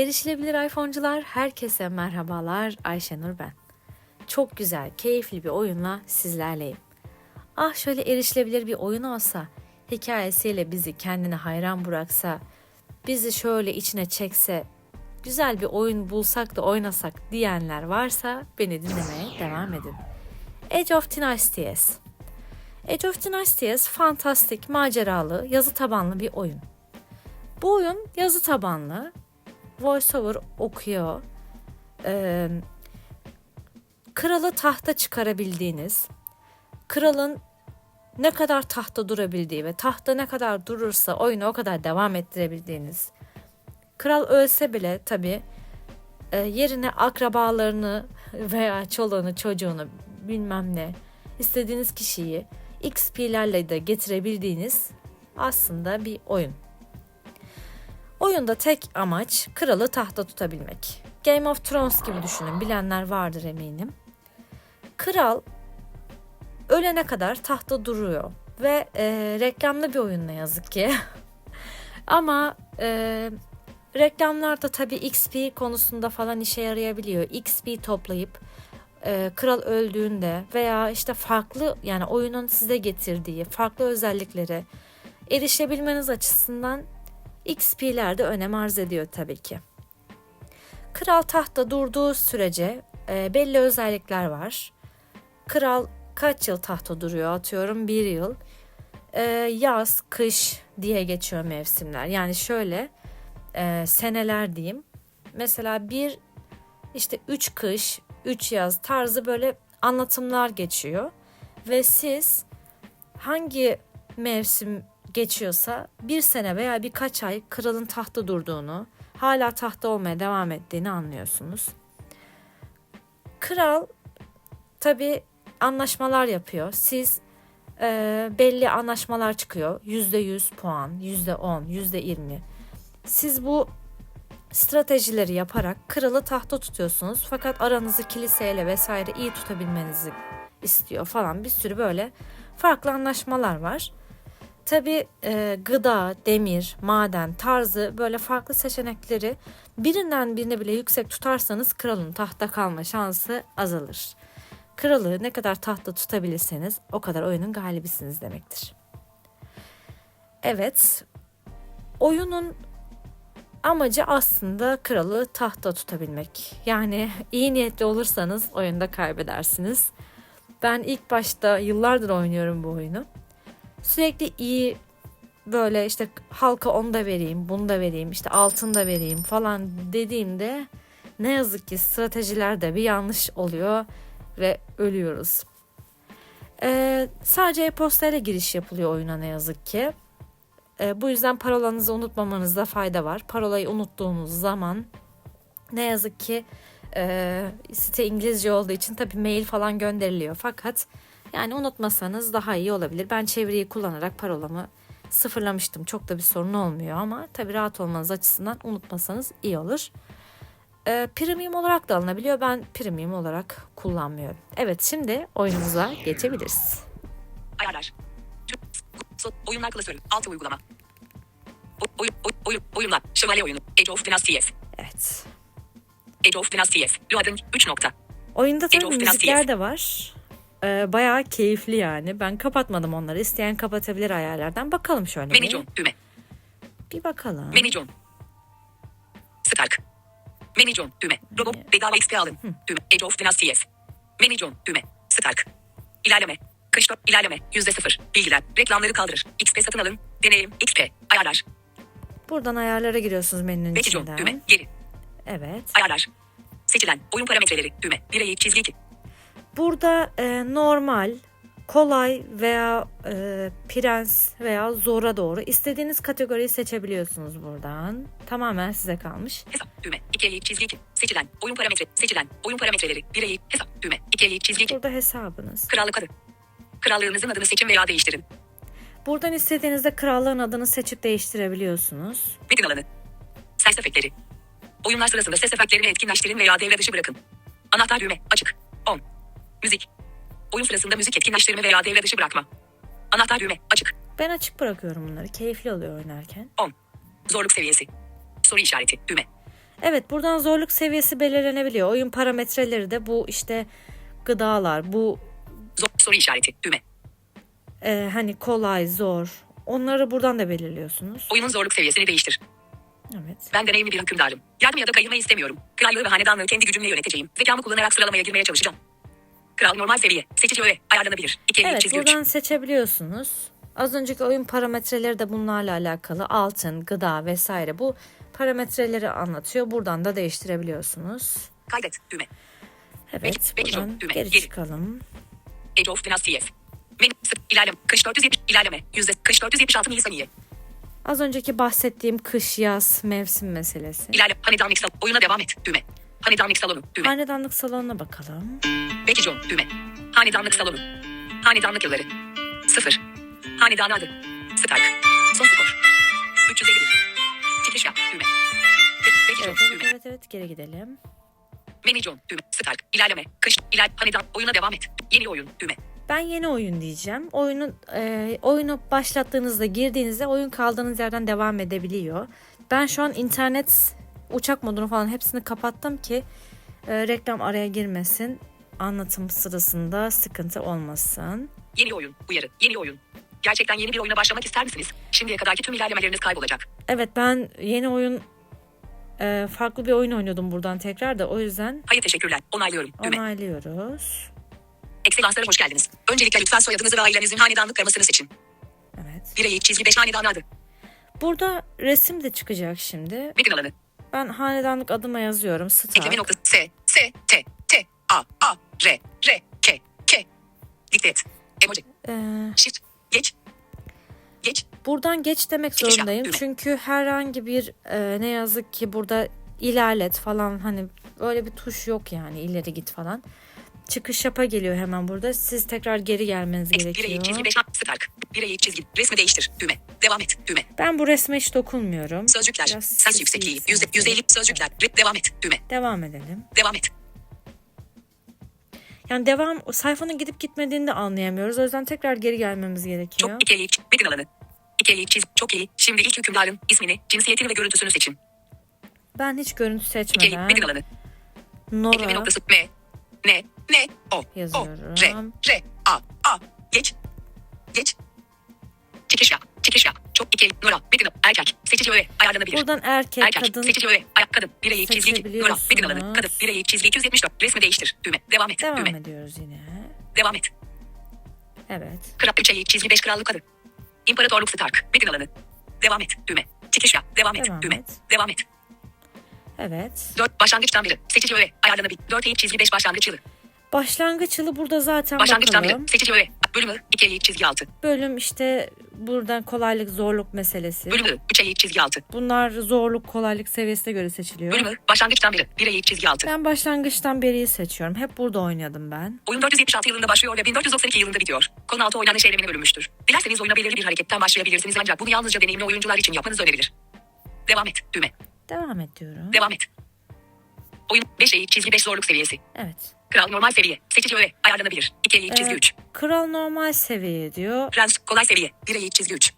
Erişilebilir iPhone'cular herkese merhabalar. Ayşenur ben. Çok güzel, keyifli bir oyunla sizlerleyim. Ah şöyle erişilebilir bir oyun olsa, hikayesiyle bizi kendine hayran bıraksa, bizi şöyle içine çekse, güzel bir oyun bulsak da oynasak diyenler varsa beni dinlemeye devam edin. Age of Dynasties Age of Dynasties fantastik, maceralı, yazı tabanlı bir oyun. Bu oyun yazı tabanlı, voiceover okuyor. Ee, kralı tahta çıkarabildiğiniz, kralın ne kadar tahta durabildiği ve tahta ne kadar durursa oyunu o kadar devam ettirebildiğiniz. Kral ölse bile tabii yerine akrabalarını veya çoluğunu çocuğunu bilmem ne istediğiniz kişiyi XP'lerle de getirebildiğiniz aslında bir oyun. Oyunda tek amaç kralı tahta tutabilmek. Game of Thrones gibi düşünün. Bilenler vardır eminim. Kral ölene kadar tahta duruyor ve e, reklamlı bir oyun ne yazık ki. Ama e, reklamlarda tabii XP konusunda falan işe yarayabiliyor. XP toplayıp e, kral öldüğünde veya işte farklı yani oyunun size getirdiği farklı özelliklere erişebilmeniz açısından XP'ler de önem arz ediyor tabii ki. Kral tahtta durduğu sürece e, belli özellikler var. Kral kaç yıl tahta duruyor atıyorum bir yıl. E, yaz, kış diye geçiyor mevsimler. Yani şöyle e, seneler diyeyim. Mesela bir işte üç kış, üç yaz tarzı böyle anlatımlar geçiyor. Ve siz hangi mevsim geçiyorsa bir sene veya birkaç ay kralın tahta durduğunu, hala tahta olmaya devam ettiğini anlıyorsunuz. Kral tabi anlaşmalar yapıyor. Siz e, belli anlaşmalar çıkıyor. Yüzde yüz puan, yüzde on, yüzde yirmi. Siz bu stratejileri yaparak kralı tahta tutuyorsunuz. Fakat aranızı kiliseyle vesaire iyi tutabilmenizi istiyor falan. Bir sürü böyle farklı anlaşmalar var. Tabi e, gıda, demir, maden tarzı böyle farklı seçenekleri birinden birine bile yüksek tutarsanız kralın tahta kalma şansı azalır. Kralı ne kadar tahta tutabilirseniz o kadar oyunun galibisiniz demektir. Evet, oyunun amacı aslında kralı tahta tutabilmek. Yani iyi niyetli olursanız oyunda kaybedersiniz. Ben ilk başta yıllardır oynuyorum bu oyunu sürekli iyi böyle işte halka onu da vereyim, bunu da vereyim, işte altın da vereyim falan dediğimde ne yazık ki stratejilerde bir yanlış oluyor ve ölüyoruz. Ee, sadece e-postayla giriş yapılıyor oyuna ne yazık ki. Ee, bu yüzden parolanızı unutmamanızda fayda var. Parolayı unuttuğunuz zaman ne yazık ki e, site İngilizce olduğu için tabii mail falan gönderiliyor. Fakat yani unutmasanız daha iyi olabilir. Ben çeviriyi kullanarak parolamı sıfırlamıştım. Çok da bir sorun olmuyor ama tabii rahat olmanız açısından unutmasanız iyi olur. Ee, premium olarak da alınabiliyor. Ben premium olarak kullanmıyorum. Evet şimdi oyunumuza geçebiliriz. Ayarlar. Oyunlar klasörü. Altı uygulama. Oyun, oy- oyun, oyunlar. Şövalye oyunu. Age of Dynasties. Evet. Age of Dynasties. Loading 3 nokta. Oyunda tabii müzikler de var. Ee, bayağı keyifli yani. Ben kapatmadım onları. İsteyen kapatabilir ayarlardan. Bakalım şöyle. Manage on. Düğme. Bir bakalım. Manage on. Stark. Manage on. Düğme. Robo. Bedava XP alın. Düğme. Age of Dynasties. Manage on. Düğme. Stark. İlerleme. Kış dört. İlerleme. Yüzde sıfır. Bilgiler. Reklamları kaldırır. XP satın alın. Deneyim. XP. Ayarlar. Buradan ayarlara giriyorsunuz menünün on. içinden. Düğme. Geri. Evet. Ayarlar. Seçilen. Oyun parametreleri. Düğme. Birey. Çizgi 2. Burada e, normal, kolay veya e, prens veya zora doğru istediğiniz kategoriyi seçebiliyorsunuz buradan. Tamamen size kalmış. Hesap. Düğme. 2'ye çizgi 2. Seçilen. Oyun parametre. Seçilen. Oyun parametreleri. Birey. Hesap. Düğme. 2'ye çizgi 2. Burada hesabınız. Krallık adı. Krallığınızın adını seçin veya değiştirin. Buradan istediğinizde krallığın adını seçip değiştirebiliyorsunuz. Metin alanı. Ses efektleri. Oyunlar sırasında ses efektlerini etkinleştirin veya devre dışı bırakın. Anahtar düğme. Açık. Müzik. Oyun sırasında müzik etkinleştirme veya devre dışı bırakma. Anahtar düğme. Açık. Ben açık bırakıyorum bunları. Keyifli oluyor oynarken. On. Zorluk seviyesi. Soru işareti. Düğme. Evet buradan zorluk seviyesi belirlenebiliyor. Oyun parametreleri de bu işte gıdalar, bu Zor, soru işareti. Düğme. e, hani kolay, zor. Onları buradan da belirliyorsunuz. Oyunun zorluk seviyesini değiştir. Evet. Ben deneyimli bir hükümdarım. Yardım ya da kayırma istemiyorum. Krallığı ve hanedanlığı kendi gücümle yöneteceğim. Zekamı kullanarak sıralamaya girmeye çalışacağım. Kral normal seviye. Seçici öğe. Ayarlanabilir. 2 Evet çizgi 3. buradan seçebiliyorsunuz. Az önceki oyun parametreleri de bunlarla alakalı. Altın, gıda vesaire bu parametreleri anlatıyor. Buradan da değiştirebiliyorsunuz. Kaydet. Düğme. Evet Peki, buradan düğme, geri çıkalım. Age of Dynasties. Menü ilerleme. Kış 470 ilerleme. Yüzde kış 476 milisaniye. Az önceki bahsettiğim kış yaz mevsim meselesi. İlerle. Hanedanlık salonu. Oyuna devam et. Düğme. Hanedanlık salonu. Düğme. Hanedanlık salonuna bakalım. Becky John. Düğme. Hanedanlık salonu. Hanedanlık yılları. Sıfır. Hanedan adı. Stark. Son skor. 351. Çıkış yap. Düğme. Be- Becky John. Evet evet Düğme. evet, evet geri gidelim. Manny John. Düğme. Stark. İlerleme. Kış. İler. Hanedan. Oyuna devam et. Yeni oyun. Düğme. Ben yeni oyun diyeceğim. Oyunu e, oyunu başlattığınızda girdiğinizde oyun kaldığınız yerden devam edebiliyor. Ben şu an internet uçak modunu falan hepsini kapattım ki e, reklam araya girmesin. Anlatım sırasında sıkıntı olmasın. Yeni oyun. Uyarı. Yeni oyun. Gerçekten yeni bir oyuna başlamak ister misiniz? Şimdiye kadarki tüm ilerlemeleriniz kaybolacak. Evet ben yeni oyun e, farklı bir oyun oynuyordum buradan tekrar da o yüzden Hayır teşekkürler. Onaylıyorum. Düğme. onaylıyoruz. Ekselanslara hoş geldiniz. Öncelikle lütfen soyadınızı ve ailenizin hanedanlık karamasını seçin. Evet. Birey çizgi 5 hanedan adı. Burada resim de çıkacak şimdi. Metin alanı. Ben hanedanlık adıma yazıyorum. Ekleme Star. noktası S, S, T, T, A, A, R, R, K, K. Dikte et. Emoji. Ee, Shift. Geç. Geç. Buradan geç demek zorundayım. düğme. Çünkü herhangi bir e, ne yazık ki burada ilerlet falan hani öyle bir tuş yok yani ileri git falan. Çıkış yapa geliyor hemen burada. Siz tekrar geri gelmeniz X, birey çizgi gerekiyor. 5 Stark. Birey çizgi. Resmi değiştir. Düğme. Devam et. Düğme. Ben bu resme hiç dokunmuyorum. Sözcükler. Biraz Ses yüksekliği. Yüzde, yüzde elli sözcükler. Re- Devam et. Düğme. Devam edelim. Devam et. Yani devam sayfanın gidip gitmediğini de anlayamıyoruz. O yüzden tekrar geri gelmemiz gerekiyor. Çok ikili. Metin alanı. İkili çiz. Çok iyi. Şimdi ilk hükümdarın ismini, cinsiyetini ve görüntüsünü seçin. Ben hiç görüntü İkili. seçmeden Metin alanı. Nora noktası M. N. N. O. O. R. R. A. A. Geç. Geç. Çıkış yap. Çıkış yap. Çok ikili. Nora. Metin. Erkek. Seçici öğe. Ayarlanabilir. buradan erkek, Erkek. kadın Seçici öğe. Ayak kadın. Birey çizgi. iki. Nora. Metin alanı. Kadın. Birey çizgi 274. Resmi değiştir. Düğme. Devam et. devam Düğme. ediyoruz yine. Devam et. Evet. Kral 3 eğik çizgi 5 krallık adı. İmparatorluk Stark. Metin alanı. Devam et. Düğme. Çıkış yap. Devam et. Devam Düğme. et. Devam et. Evet. 4 başlangıçtan biri. Seçici öğe. Ayarlanabilir. 4 eğik çizgi 5 başlangıç yılı. Başlangıç yılı burada zaten Başlangıçtan bakalım. biri. Seçici öğe. Bölümü 2 eğik çizgi 6. Bölüm işte buradan kolaylık zorluk meselesi. Bölümü 3 eğik çizgi 6. Bunlar zorluk kolaylık seviyesine göre seçiliyor. Bölümü başlangıçtan biri. 1 eğik çizgi 6. Ben başlangıçtan beriyi seçiyorum. Hep burada oynadım ben. Oyun 476 yılında başlıyor ve 1492 yılında bitiyor. Konu altı oynanış eylemine bölünmüştür. Dilerseniz oyuna belirli bir hareketten başlayabilirsiniz ancak bunu yalnızca deneyimli oyuncular için yapmanız önebilir. Devam et. Düğme. Devam et diyorum. Devam et. Oyun 5 eğik çizgi 5 zorluk seviyesi. Evet. Kral normal seviye. Seçici öğe. Ayarlanabilir. 2 eğik çizgi Ee, 3. Kral normal seviye diyor. Prens kolay seviye. 1 eğik çizgi 3.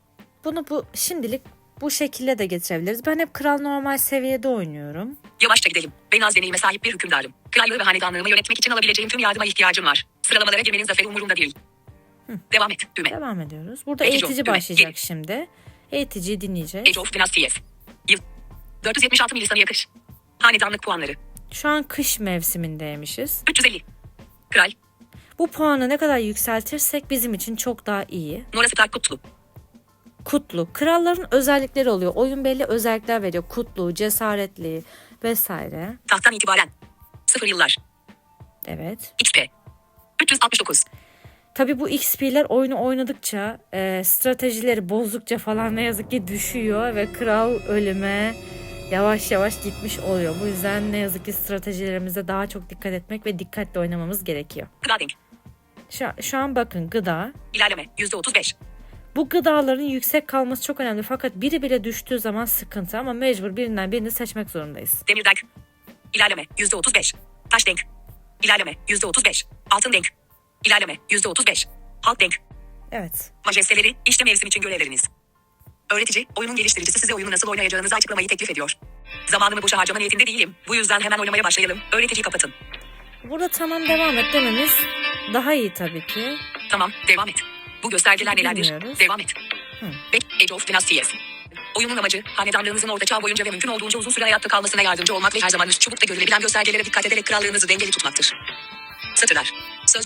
Bunu bu şimdilik bu şekilde de getirebiliriz. Ben hep kral normal seviyede oynuyorum. Yavaşça gidelim. Ben az deneyime sahip bir hükümdarım. Krallığı ve hanedanlığımı yönetmek için alabileceğim tüm yardıma ihtiyacım var. Sıralamalara girmenin zaferi umurumda değil. Devam et. Düğme. Devam ediyoruz. Burada Peki, eğitici düğme. başlayacak Geri. şimdi. Eğiticiyi dinleyeceğiz. Age of Dynasties. Yıl. 476 milisaniye kış. Hanedanlık puanları. Şu an kış mevsimindeymişiz. 350. Kral. Bu puanı ne kadar yükseltirsek bizim için çok daha iyi. Nora Stark Kutlu. Kutlu. Kralların özellikleri oluyor. Oyun belli özellikler veriyor. Kutlu, cesaretli vesaire. Tahttan itibaren. 0 yıllar. Evet. XP. 369. Tabii bu XP'ler oyunu oynadıkça, e, stratejileri bozdukça falan ne yazık ki düşüyor ve kral ölüme yavaş yavaş gitmiş oluyor. Bu yüzden ne yazık ki stratejilerimize daha çok dikkat etmek ve dikkatli oynamamız gerekiyor. Gıda. Şu, şu an bakın gıda. İlerleme. %35. Bu gıdaların yüksek kalması çok önemli fakat biri bile düştüğü zaman sıkıntı ama mecbur birinden birini seçmek zorundayız. Demir denk. İlerleme. %35. Taş denk. İlerleme. %35. Altın denk. İlerleme. %35. Halk denk. Evet. Majesteleri, işte mevsim için görevleriniz. Öğretici, oyunun geliştiricisi size oyunu nasıl oynayacağınızı açıklamayı teklif ediyor. Zamanımı boşa harcama niyetinde değilim. Bu yüzden hemen oynamaya başlayalım. Öğretici kapatın. Burada tamam devam et dememiz daha iyi tabii ki. Tamam, devam et. Bu göstergeler nelerdir? Bilmiyoruz. Devam et. Hı. Age of Dynasties. Oyunun amacı, hanedanlığınızın orta çağ boyunca ve mümkün olduğunca uzun süre hayatta kalmasına yardımcı olmak ve her zaman üst çubukta görülebilen göstergelere dikkat ederek krallığınızı dengeli tutmaktır. Satırlar. Söz.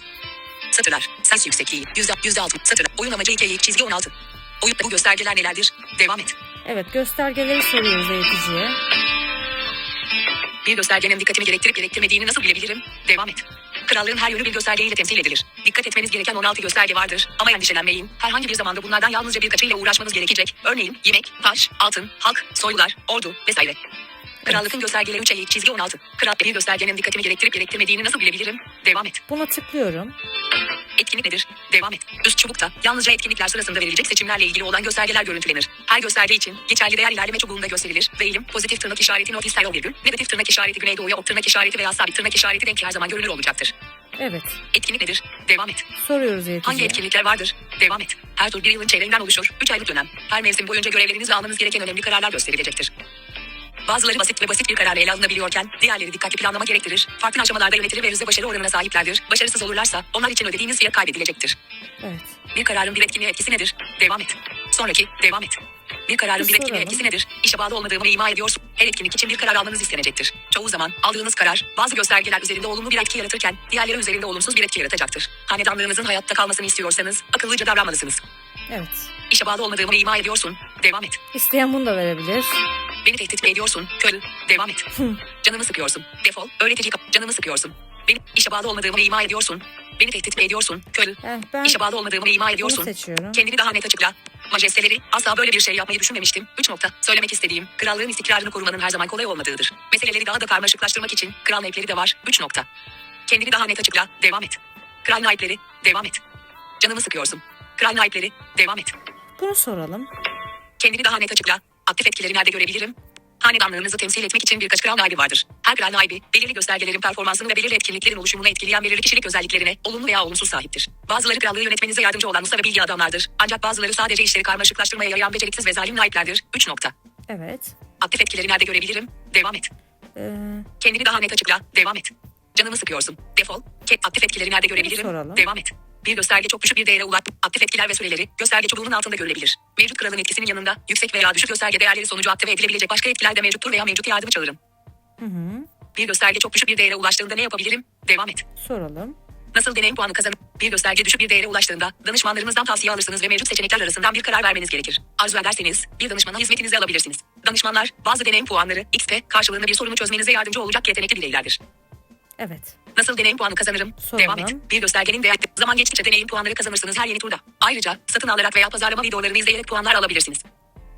Satırlar. Ses yüksekliği. Yüzde, yüzde altı. Satırlar. Oyun amacı 2 eğik çizgi 16. Bu göstergeler nelerdir? Devam et. Evet göstergeleri soruyoruz eğiticiye. Bir göstergenin dikkatimi gerektirip gerektirmediğini nasıl bilebilirim? Devam et. Krallığın her yönü bir göstergeyle temsil edilir. Dikkat etmeniz gereken 16 gösterge vardır ama endişelenmeyin. Herhangi bir zamanda bunlardan yalnızca birkaçıyla uğraşmanız gerekecek. Örneğin yemek, taş, altın, halk, soylular, ordu vesaire. Krallıkın göstergeleri 3 eğik çizgi 16. Kral bir göstergenin dikkatimi gerektirip gerektirmediğini nasıl bilebilirim? Devam et. Buna tıklıyorum. Etkinlik nedir? Devam et. Üst çubukta yalnızca etkinlikler sırasında verilecek seçimlerle ilgili olan göstergeler görüntülenir. Her gösterge için geçerli değer ilerleme çubuğunda gösterilir. Ve eğilim, pozitif tırnak işareti not istel virgül, negatif tırnak işareti güneydoğuya ok tırnak işareti veya sabit tırnak işareti denk her zaman görünür olacaktır. Evet. Etkinlik nedir? Devam et. Soruyoruz Hangi eğiticiye. etkinlikler vardır? Devam et. Her tur bir yılın çeyreğinden oluşur. 3 aylık dönem. Her mevsim boyunca görevlerinizle almanız gereken önemli kararlar gösterilecektir. Bazıları basit ve basit bir kararla ele alınabiliyorken diğerleri dikkatli planlama gerektirir. Farklı aşamalarda yönetilir ve hızlı başarı oranına sahiplerdir. Başarısız olurlarsa onlar için ödediğiniz fiyat kaybedilecektir. Evet. Bir kararın bir etkinliğe etkisi nedir? Devam et. Sonraki, devam et. Bir kararın Bir bir etkinliğe etkisi nedir? İşe bağlı olmadığımı ima ediyorsun. Her etkinlik için bir karar almanız istenecektir. Çoğu zaman aldığınız karar bazı göstergeler üzerinde olumlu bir etki yaratırken diğerleri üzerinde olumsuz bir etki yaratacaktır. Hanedanlığınızın hayatta kalmasını istiyorsanız akıllıca davranmalısınız. Evet. İşe bağlı olmadığımı ima ediyorsun. Devam et. İsteyen bunu da verebilir. Beni tehdit ediyorsun? Köl. Devam et. Canımı sıkıyorsun. Defol. Öğretici kap. Canımı sıkıyorsun. Beni işe bağlı olmadığımı ima ediyorsun. Beni tehdit ediyorsun? Köl. Eh, ben İşe bağlı olmadığımı ima ediyorsun. seçiyorum. Kendini daha net açıkla. Majesteleri asla böyle bir şey yapmayı düşünmemiştim. 3 nokta. Söylemek istediğim krallığın istikrarını korumanın her zaman kolay olmadığıdır. Meseleleri daha da karmaşıklaştırmak için kral naipleri de var. 3 nokta. Kendini daha net açıkla. Devam et. Kral naipleri. Devam et. Canımı sıkıyorsun. Kral naipleri. Devam et. Bunu soralım. Kendini daha net açıkla. Aktif etkileri nerede görebilirim? Hanedanlığınızı temsil etmek için birkaç kral naibi vardır. Her kral naibi, belirli göstergelerin performansını ve belirli etkinliklerin oluşumunu etkileyen belirli kişilik özelliklerine, olumlu veya olumsuz sahiptir. Bazıları krallığı yönetmenize yardımcı olan usta ve bilgi adamlardır. Ancak bazıları sadece işleri karmaşıklaştırmaya yarayan beceriksiz ve zalim naiplerdir. 3 nokta. Evet. Aktif etkileri nerede görebilirim? Devam et. Ee, Kendini daha net açıkla. Devam et. Canımı sıkıyorsun. Defol. Ke aktif etkileri nerede görebilirim? soralım. Devam et. Bir gösterge çok düşük bir değere ulaş. Aktif etkiler ve süreleri gösterge çubuğunun altında görülebilir. Mevcut kralın etkisinin yanında yüksek veya düşük gösterge değerleri sonucu aktive edilebilecek başka etkiler de mevcuttur veya mevcut yardımı çağırın. hı hı. Bir gösterge çok düşük bir değere ulaştığında ne yapabilirim? Devam et. Soralım. Nasıl deneyim puanı kazanır? Bir gösterge düşük bir değere ulaştığında danışmanlarınızdan tavsiye alırsınız ve mevcut seçenekler arasından bir karar vermeniz gerekir. Arzu ederseniz bir danışmana hizmetinizi alabilirsiniz. Danışmanlar bazı deneyim puanları XP karşılığında bir sorunu çözmenize yardımcı olacak yetenekli bireylerdir. Evet. Nasıl deneyim puanı kazanırım? Soralım. Devam et. Bir göstergenin değer zaman geçtikçe deneyim puanları kazanırsınız her yeni turda. Ayrıca satın alarak veya pazarlama videolarını izleyerek puanlar alabilirsiniz.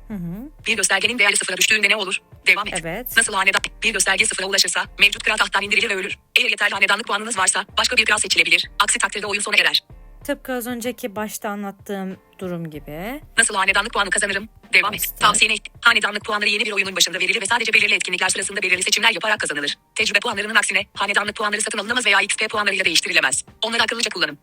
Hı hı. Bir göstergenin değeri sıfıra düştüğünde ne olur? Devam et. Evet. Nasıl hanedan bir gösterge sıfıra ulaşırsa mevcut kral tahttan indirilir ve ölür. Eğer yeterli hanedanlık puanınız varsa başka bir kral seçilebilir. Aksi takdirde oyun sona erer. Tıpkı az önceki başta anlattığım durum gibi. Nasıl hanedanlık puanı kazanırım? Devam et. İşte. Tavsiyene hanedanlık puanları yeni bir oyunun başında verilir ve sadece belirli etkinlikler sırasında belirli seçimler yaparak kazanılır. Tecrübe puanlarının aksine hanedanlık puanları satın alınamaz veya XP puanlarıyla değiştirilemez. Onları akıllıca kullanın.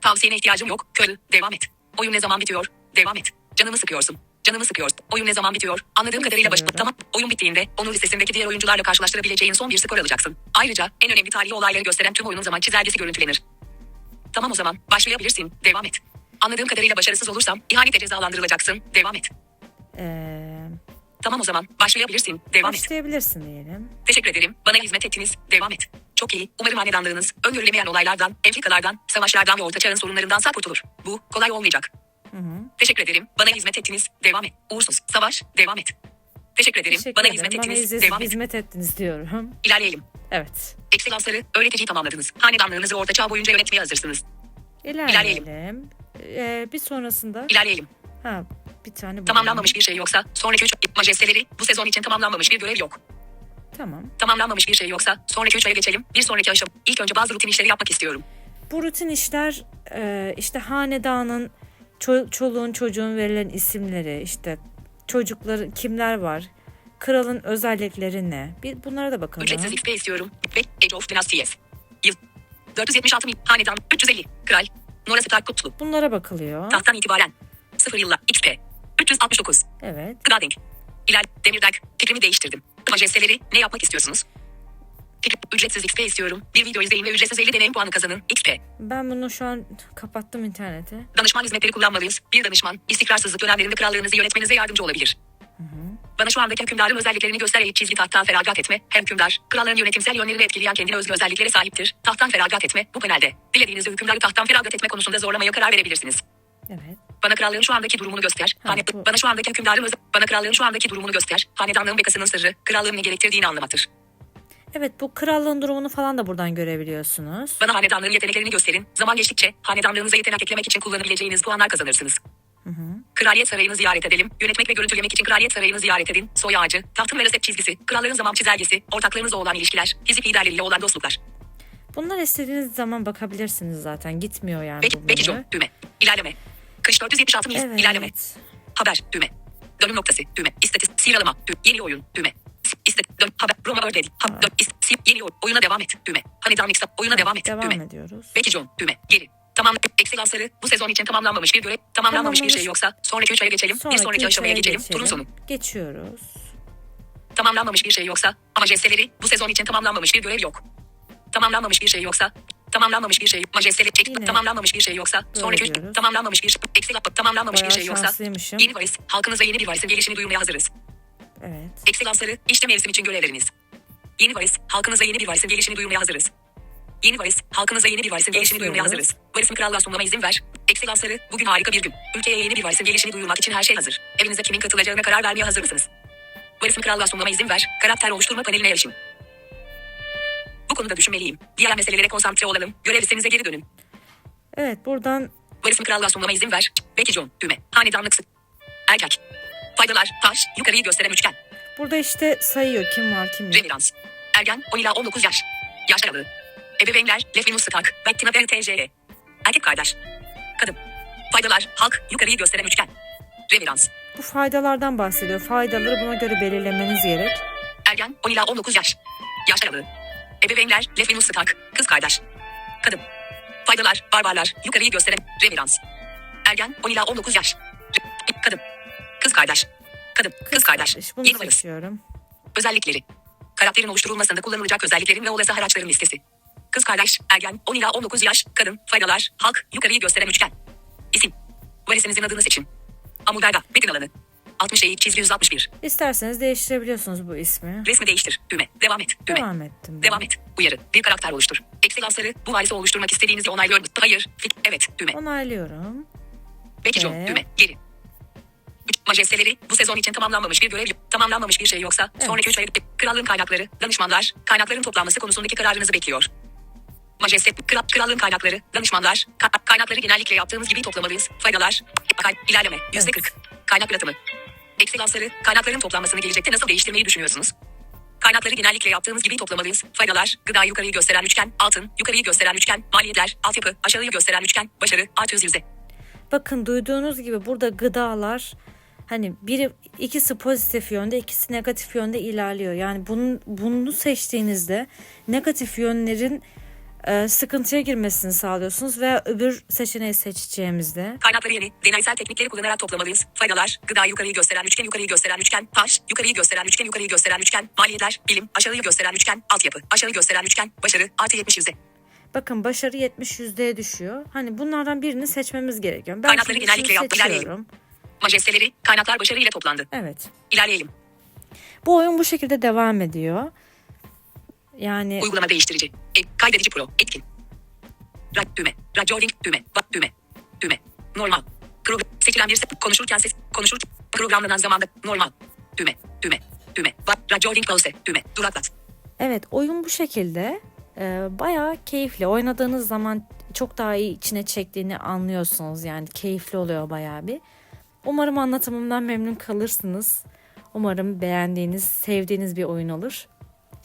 Tavsiyene ihtiyacım yok. Köl. Devam et. Oyun ne zaman bitiyor? Devam et. Canımı sıkıyorsun. Canımı sıkıyorsun. Oyun ne zaman bitiyor? Anladığım kadarıyla baş... Tamam. Oyun bittiğinde onun listesindeki diğer oyuncularla karşılaştırabileceğin son bir skor alacaksın. Ayrıca en önemli tarihi olayları gösteren tüm oyunun zaman çizelgesi görüntülenir. Tamam o zaman. Başlayabilirsin. Devam et. Anladığım kadarıyla başarısız olursam ihanete cezalandırılacaksın. Devam et. Ee, Tamam o zaman. Başlayabilirsin. Devam et. başlayabilirsin diyelim. Teşekkür ederim. Bana hizmet ettiniz. Devam et. Çok iyi. Umarım hanedanlığınız öngörülemeyen olaylardan, entrikalardan, savaşlardan ve ortaçağın sorunlarından sağ kurtulur. Bu kolay olmayacak. Hı hı. Teşekkür ederim. Bana hizmet ettiniz. Devam et. Uğursuz. Savaş. Devam et. Teşekkür ederim. Teşekkür Bana ederim. hizmet Bana ettiniz. hizmet, Devam et. hizmet ettiniz diyorum. İlerleyelim. Evet. Ekselansları, öğreticiyi tamamladınız. Hanedanlığınızı ortaçağ boyunca yönetmeye hazırsınız. İlerleyelim. Ee, bir sonrasında İlerleyelim. ha bir tane bulalım. Tamamlanmamış bir şey yoksa, sonraki üç majesteleri, bu sezon için tamamlanmamış bir görev yok. Tamam. Tamamlanmamış bir şey yoksa, sonraki üç aya geçelim. Bir sonraki aşama. İlk önce bazı rutin işleri yapmak istiyorum. Bu rutin işler e, işte hanedanın ço- çoluğun çocuğun verilen isimleri işte çocukların kimler var kralın özellikleri ne bir bunlara da bakalım. Ücretsiz XP istiyorum. Ve Age of Dynasties. Yıl. 476 bin. Hanedan. 350. Kral. Nora Stark Kutlu. Bunlara bakılıyor. Tahttan itibaren. 0 yılla. XP. 369. Evet. Grading. İler. Demirdag. Fikrimi değiştirdim. Majesteleri ne yapmak istiyorsunuz? Fikir, ücretsiz XP istiyorum. Bir video izleyin ve ücretsiz 50 deneyim puanı kazanın. XP. Ben bunu şu an kapattım interneti. Danışman hizmetleri kullanmalıyız. Bir danışman, istikrarsızlık dönemlerinde krallığınızı yönetmenize yardımcı olabilir. Bana şu andaki hükümdarın özelliklerini göster eğip çizgi tahttan feragat etme. Hem hükümdar, krallığın yönetimsel yönlerini etkileyen kendine özgü özelliklere sahiptir. Tahttan feragat etme bu panelde. Dilediğinizde hükümdarı tahttan feragat etme konusunda zorlamaya karar verebilirsiniz. Evet. Bana krallığın şu andaki durumunu göster. Ha, Hane, bana şu andaki hükümdarın özel, bana krallığın şu andaki durumunu göster. Hanedanlığın bekasının sırrı, krallığın ne gerektirdiğini anlamaktır. Evet bu krallığın durumunu falan da buradan görebiliyorsunuz. Bana hanedanlığın yeteneklerini gösterin. Zaman geçtikçe hanedanlığınıza yetenek eklemek için kullanabileceğiniz puanlar kazanırsınız. Kraliyet Sarayı'nı ziyaret edelim. Yönetmek ve görüntülemek için Kraliyet Sarayı'nı ziyaret edin. Soy ağacı, tahtın ve reset çizgisi, kralların zaman çizelgesi, ortaklarınızla olan ilişkiler, fizik liderleriyle olan dostluklar. Bunlar istediğiniz zaman bakabilirsiniz zaten. Gitmiyor yani Bekicom, menü. düğme. İlerleme. Kış 476 mil, Evet. ilerleme. Haber, düğme. Dönüm noktası, düğme. İstatistik, sıralama, düğme. Yeni oyun, düğme. İstat, dön, haber, Roma World Edit, ha, dön, ist, yeni oyun, oyuna devam et, düğme. Hanedan Mixed Up, oyuna devam et, Devam düğme. ediyoruz. Becky John, düğme, geri. Tamam, Excelansları bu sezon için tamamlanmamış bir görev, tamamlanmamış bir şey yoksa sonraki 3 aya geçelim, bir sonraki aşamaya ülkeye geçelim, turun sonu. Geçiyoruz. Tamamlanmamış bir şey yoksa, majesteleri bu sezon için tamamlanmamış bir görev yok. Tamamlanmamış bir şey yoksa, tamamlanmamış bir şey, majesteleri, Yine tamamlanmamış bir şey yoksa, sonraki üç- tamamlanmamış bir şey, Excel tamamlanmamış bir Bayağı şey yoksa, şanslıymışım. yeni varis, halkınıza yeni bir varisin gelişini duymaya hazırız. Evet. Excelansları, işte mevsim için görevleriniz. Yeni varis, halkınıza yeni bir varisin gelişini duymaya hazırız. Yeni varis, halkınıza yeni bir varisin gelişini Basıyoruz. hazırız. Varisin krallığa sunmama izin ver. Excelansları, bugün harika bir gün. Ülkeye yeni bir varisin gelişini duyurmak için her şey hazır. Evinize kimin katılacağına karar vermeye hazır mısınız? Varisin krallığa sunmama izin ver. Karakter oluşturma paneline erişim. Bu konuda düşünmeliyim. Diğer meselelere konsantre olalım. Görev listenize geri dönün. Evet buradan Varisin krallığa sunmama izin ver. Becky John, düğme. Hanedanlık. Erkek. Faydalar, taş, yukarıyı gösteren üçgen. burada işte sayıyor kim var kim yok. Referans. Ergen 10 ila 19 yaş. Yaş aralığı. Ebeveynler Lefrinus Stark, Bettina TCE. Erkek kardeş. Kadın. Faydalar halk yukarıyı gösteren üçgen. Referans. Bu faydalardan bahsediyor. Faydaları buna göre belirlemeniz gerek. Ergen 10 ila 19 yaş. Yaş aralığı. Ebeveynler Lefrinus Stark, kız kardeş. Kadın. Faydalar barbarlar yukarıyı gösteren referans. Ergen 10 ila 19 yaş. Re- Kadın. Kız kardeş. Kadın. Kız, kardeş. Bunu Yeni varız. Özellikleri. Karakterin oluşturulmasında kullanılacak özelliklerin ve olası haraçların listesi. Kız kardeş, ergen, 10 ila 19 yaş, kadın, faydalar, halk, yukarıyı gösteren üçgen. İsim. Varisinizin adını seçin. Amudayda, metin alanı. 60 eğik çizgi 161. İsterseniz değiştirebiliyorsunuz bu ismi. Resmi değiştir. Düğme. Devam et. Düğme. Devam ettim. Devam et. Uyarı. Bir karakter oluştur. Excelansları bu varisi oluşturmak istediğinizi onaylıyor. Hayır. Fik. Evet. Düğme. Onaylıyorum. Peki John. Ve- Düğme. Geri. Majesteleri bu sezon için tamamlanmamış bir görev, tamamlanmamış bir şey yoksa Evet. sonraki üç ay krallığın kaynakları, danışmanlar, kaynakların toplanması konusundaki kararınızı bekliyor. Majeste, kral, krallığın kaynakları, danışmanlar, ka- kaynakları genellikle yaptığımız gibi toplamalıyız. Faydalar, ilerleme, yüzde kırk. Kaynak yaratımı. Ekselansları, kaynakların toplanmasını gelecekte nasıl değiştirmeyi düşünüyorsunuz? Kaynakları genellikle yaptığımız gibi toplamalıyız. Faydalar, gıda yukarıyı gösteren üçgen, altın, yukarıyı gösteren üçgen, maliyetler, altyapı, aşağıyı gösteren üçgen, başarı, artı yüz yüzde. Bakın duyduğunuz gibi burada gıdalar hani biri ikisi pozitif yönde ikisi negatif yönde ilerliyor. Yani bunun bunu seçtiğinizde negatif yönlerin e, sıkıntıya girmesini sağlıyorsunuz veya öbür seçeneği seçeceğimizde Kaynakları yeni, deneysel teknikleri kullanarak toplamalıyız. Faydalar, gıda yukarıyı gösteren üçgen, yukarıyı gösteren üçgen, taş, yukarıyı gösteren üçgen, yukarıyı gösteren üçgen, maliyetler, bilim, aşağıyı gösteren üçgen, altyapı, aşağıyı gösteren üçgen, başarı, artı 70 yüzde. bakın başarı 70 yüzdeye düşüyor. Hani bunlardan birini seçmemiz gerekiyor. Ben Kaynakları genellikle yap- ilerleyelim. Majesteleri, kaynaklar başarıyla toplandı. Evet. İlerleyelim. Bu oyun bu şekilde devam ediyor. Yani Uygulama değiştirici. E, kaydedici pro. Etkin. Rad düğme. Radyoing düğme. Bak düğme. Düğme. Normal. Program. Seçilen bir konuşurken ses. Konuşur. Programlanan zamanda normal. Düğme. Düğme. Düğme. Bak. Radyoing pause. Düğme. Duraklat. Evet oyun bu şekilde e, bayağı keyifli. Oynadığınız zaman çok daha iyi içine çektiğini anlıyorsunuz. Yani keyifli oluyor bayağı bir. Umarım anlatımımdan memnun kalırsınız. Umarım beğendiğiniz, sevdiğiniz bir oyun olur.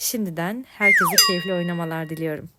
Şimdiden herkese keyifli oynamalar diliyorum.